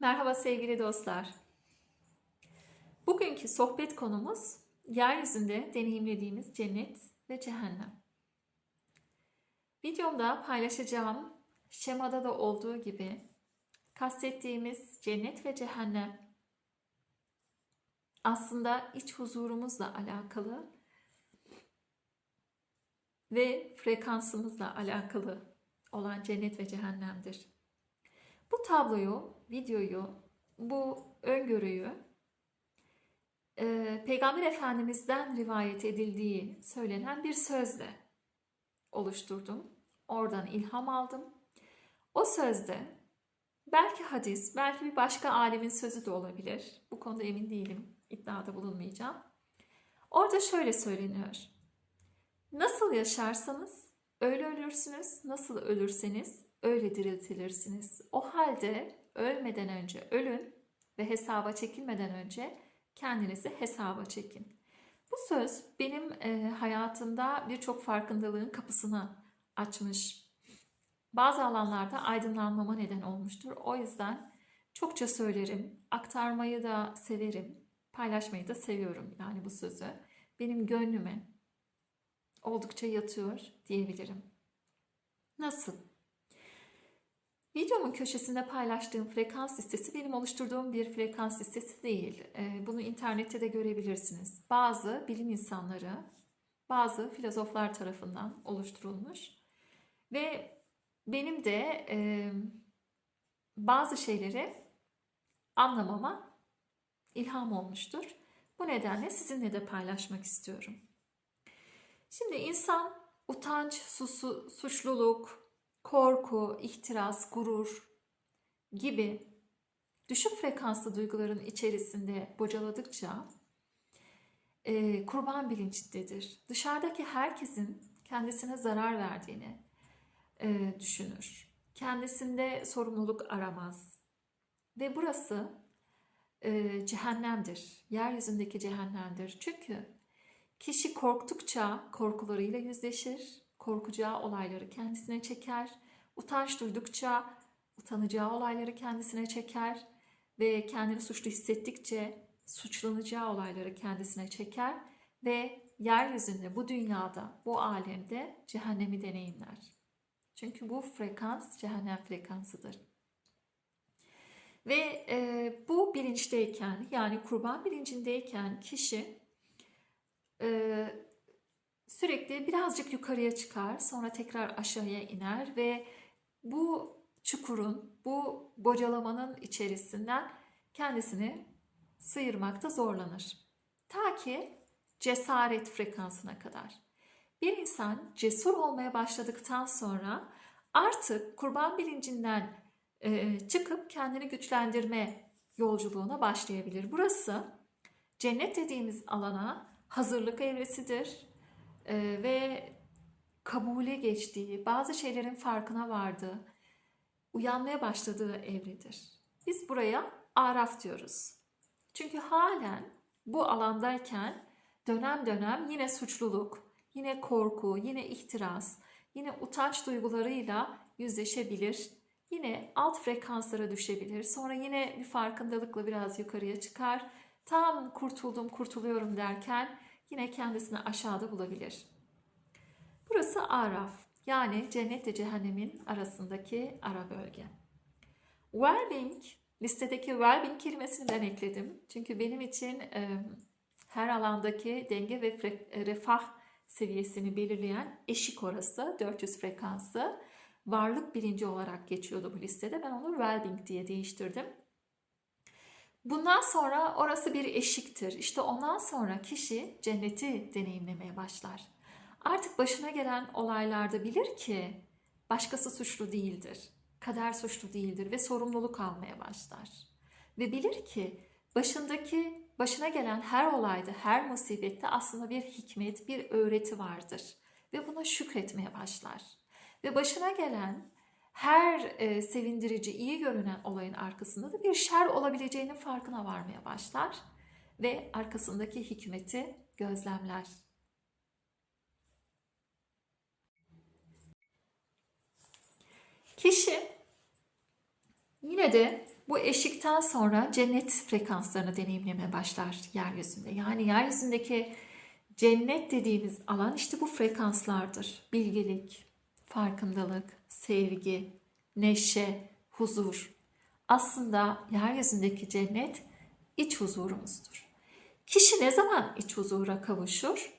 Merhaba sevgili dostlar. Bugünkü sohbet konumuz yeryüzünde deneyimlediğimiz cennet ve cehennem. Videomda paylaşacağım şemada da olduğu gibi kastettiğimiz cennet ve cehennem aslında iç huzurumuzla alakalı ve frekansımızla alakalı olan cennet ve cehennemdir. Bu tabloyu, videoyu, bu öngörüyü e, Peygamber Efendimiz'den rivayet edildiği söylenen bir sözle oluşturdum. Oradan ilham aldım. O sözde belki hadis, belki bir başka alimin sözü de olabilir. Bu konuda emin değilim. İddiada bulunmayacağım. Orada şöyle söyleniyor. Nasıl yaşarsanız öyle ölürsünüz, nasıl ölürseniz öyle diriltilirsiniz. O halde ölmeden önce ölün ve hesaba çekilmeden önce kendinizi hesaba çekin. Bu söz benim e, hayatımda birçok farkındalığın kapısını açmış. Bazı alanlarda aydınlanmama neden olmuştur. O yüzden çokça söylerim, aktarmayı da severim, paylaşmayı da seviyorum yani bu sözü. Benim gönlüme oldukça yatıyor diyebilirim. Nasıl? Videomun köşesinde paylaştığım frekans listesi benim oluşturduğum bir frekans listesi değil. Ee, bunu internette de görebilirsiniz. Bazı bilim insanları, bazı filozoflar tarafından oluşturulmuş. Ve benim de e, bazı şeyleri anlamama ilham olmuştur. Bu nedenle sizinle de paylaşmak istiyorum. Şimdi insan utanç, susu, suçluluk, korku, ihtiras, gurur gibi düşük frekanslı duyguların içerisinde bocaladıkça e, kurban bilincindedir. Dışarıdaki herkesin kendisine zarar verdiğini e, düşünür. Kendisinde sorumluluk aramaz. Ve burası e, cehennemdir. Yeryüzündeki cehennemdir. Çünkü kişi korktukça korkularıyla yüzleşir korkacağı olayları kendisine çeker. Utanç duydukça utanacağı olayları kendisine çeker ve kendini suçlu hissettikçe suçlanacağı olayları kendisine çeker ve yeryüzünde, bu dünyada, bu alemde cehennemi deneyimler. Çünkü bu frekans cehennem frekansıdır. Ve e, bu bilinçteyken yani kurban bilincindeyken kişi e, sürekli birazcık yukarıya çıkar, sonra tekrar aşağıya iner ve bu çukurun, bu bocalamanın içerisinden kendisini sıyırmakta zorlanır. Ta ki cesaret frekansına kadar. Bir insan cesur olmaya başladıktan sonra artık kurban bilincinden e, çıkıp kendini güçlendirme yolculuğuna başlayabilir. Burası cennet dediğimiz alana hazırlık evresidir e, ve kabule geçtiği, bazı şeylerin farkına vardığı, uyanmaya başladığı evredir. Biz buraya araf diyoruz. Çünkü halen bu alandayken dönem dönem yine suçluluk, yine korku, yine ihtiras, yine utanç duygularıyla yüzleşebilir. Yine alt frekanslara düşebilir. Sonra yine bir farkındalıkla biraz yukarıya çıkar. Tam kurtuldum, kurtuluyorum derken yine kendisini aşağıda bulabilir. Burası Araf yani cennetle cehennemin arasındaki ara bölge. Well-being listedeki well-being kelimesini ben ekledim. Çünkü benim için e, her alandaki denge ve refah seviyesini belirleyen eşik orası 400 frekansı varlık bilinci olarak geçiyordu bu listede. Ben onu well-being diye değiştirdim. Bundan sonra orası bir eşiktir. İşte ondan sonra kişi cenneti deneyimlemeye başlar. Artık başına gelen olaylarda bilir ki başkası suçlu değildir. Kader suçlu değildir ve sorumluluk almaya başlar. Ve bilir ki başındaki başına gelen her olayda, her musibette aslında bir hikmet, bir öğreti vardır. Ve buna şükretmeye başlar. Ve başına gelen her e, sevindirici, iyi görünen olayın arkasında da bir şer olabileceğinin farkına varmaya başlar ve arkasındaki hikmeti gözlemler. Kişi yine de Bu eşikten sonra cennet frekanslarını deneyimlemeye başlar yeryüzünde. Yani yeryüzündeki cennet dediğimiz alan işte bu frekanslardır. Bilgelik, farkındalık, sevgi, neşe, huzur. Aslında yeryüzündeki cennet iç huzurumuzdur. Kişi ne zaman iç huzura kavuşur?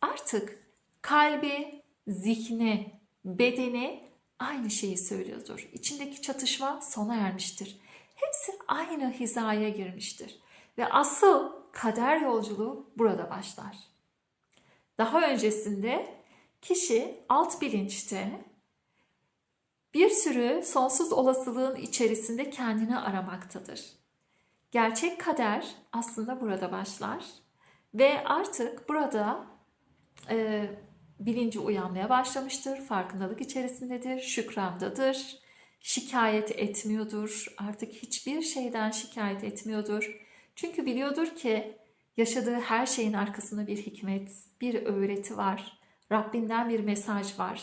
Artık kalbi, zihni, bedeni aynı şeyi söylüyordur. İçindeki çatışma sona ermiştir. Hepsi aynı hizaya girmiştir. Ve asıl kader yolculuğu burada başlar. Daha öncesinde kişi alt bilinçte bir sürü sonsuz olasılığın içerisinde kendini aramaktadır. Gerçek kader aslında burada başlar ve artık burada e, bilinci uyanmaya başlamıştır, farkındalık içerisindedir, şükrandadır, şikayet etmiyordur, artık hiçbir şeyden şikayet etmiyordur. Çünkü biliyordur ki yaşadığı her şeyin arkasında bir hikmet, bir öğreti var, Rabbinden bir mesaj var.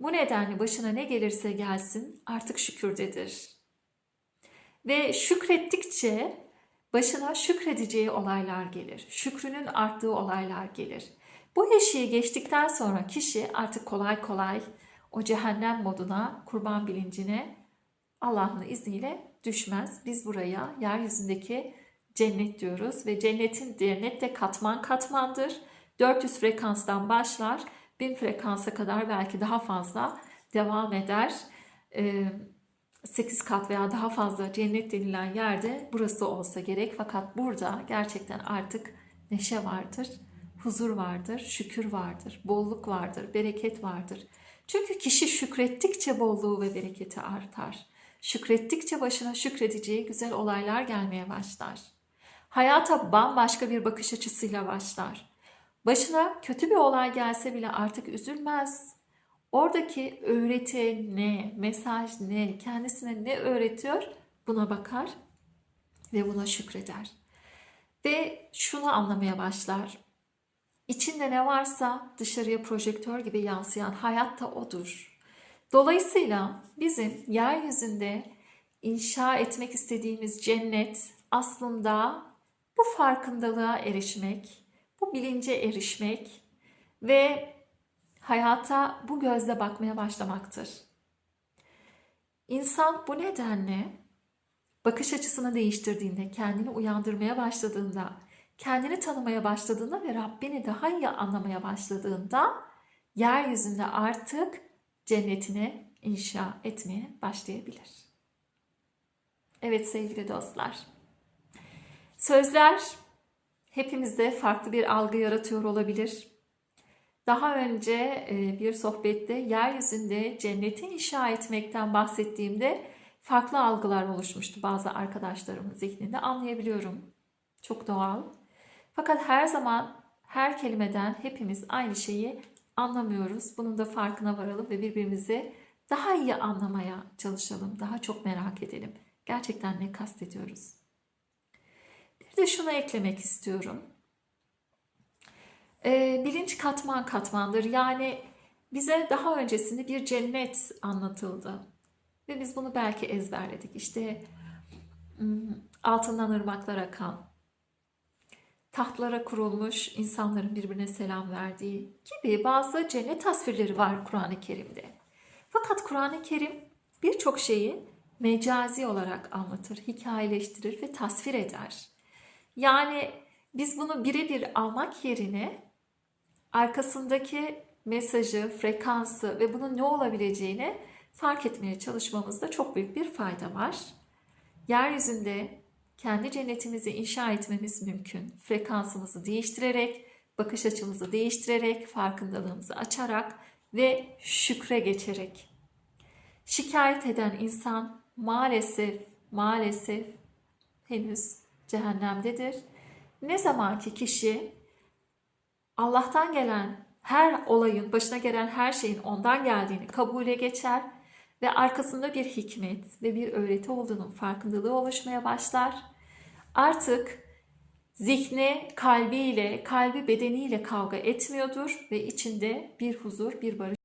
Bu nedenle başına ne gelirse gelsin artık şükürdedir. Ve şükrettikçe başına şükredeceği olaylar gelir. Şükrünün arttığı olaylar gelir. Bu eşiği geçtikten sonra kişi artık kolay kolay o cehennem moduna, kurban bilincine Allah'ın izniyle düşmez. Biz buraya yeryüzündeki cennet diyoruz ve cennetin cennet de katman katmandır. 400 frekanstan başlar 1000 frekansa kadar belki daha fazla devam eder. 8 kat veya daha fazla cennet denilen yerde burası olsa gerek. Fakat burada gerçekten artık neşe vardır, huzur vardır, şükür vardır, bolluk vardır, bereket vardır. Çünkü kişi şükrettikçe bolluğu ve bereketi artar. Şükrettikçe başına şükredeceği güzel olaylar gelmeye başlar. Hayata bambaşka bir bakış açısıyla başlar. Başına kötü bir olay gelse bile artık üzülmez. Oradaki öğreti ne, mesaj ne, kendisine ne öğretiyor buna bakar ve buna şükreder. Ve şunu anlamaya başlar. İçinde ne varsa dışarıya projektör gibi yansıyan hayat da odur. Dolayısıyla bizim yeryüzünde inşa etmek istediğimiz cennet aslında bu farkındalığa erişmek, bu bilince erişmek ve hayata bu gözle bakmaya başlamaktır. İnsan bu nedenle bakış açısını değiştirdiğinde, kendini uyandırmaya başladığında, kendini tanımaya başladığında ve Rabbini daha iyi anlamaya başladığında yeryüzünde artık cennetini inşa etmeye başlayabilir. Evet sevgili dostlar. Sözler hepimizde farklı bir algı yaratıyor olabilir. Daha önce e, bir sohbette yeryüzünde cenneti inşa etmekten bahsettiğimde farklı algılar oluşmuştu bazı arkadaşlarımın zihninde anlayabiliyorum. Çok doğal. Fakat her zaman her kelimeden hepimiz aynı şeyi anlamıyoruz. Bunun da farkına varalım ve birbirimizi daha iyi anlamaya çalışalım. Daha çok merak edelim. Gerçekten ne kastediyoruz? Bir de şunu eklemek istiyorum. Ee, bilinç katman katmandır. Yani bize daha öncesinde bir cennet anlatıldı. Ve biz bunu belki ezberledik. İşte altından ırmaklar akan, tahtlara kurulmuş insanların birbirine selam verdiği gibi bazı cennet tasvirleri var Kur'an-ı Kerim'de. Fakat Kur'an-ı Kerim birçok şeyi mecazi olarak anlatır, hikayeleştirir ve tasvir eder. Yani biz bunu birebir almak yerine arkasındaki mesajı, frekansı ve bunun ne olabileceğini fark etmeye çalışmamızda çok büyük bir fayda var. Yeryüzünde kendi cennetimizi inşa etmemiz mümkün. Frekansımızı değiştirerek, bakış açımızı değiştirerek, farkındalığımızı açarak ve şükre geçerek. Şikayet eden insan maalesef maalesef henüz cehennemdedir. Ne zaman ki kişi Allah'tan gelen her olayın, başına gelen her şeyin ondan geldiğini kabule geçer ve arkasında bir hikmet ve bir öğreti olduğunun farkındalığı oluşmaya başlar. Artık zihni kalbiyle, kalbi bedeniyle kavga etmiyordur ve içinde bir huzur, bir barış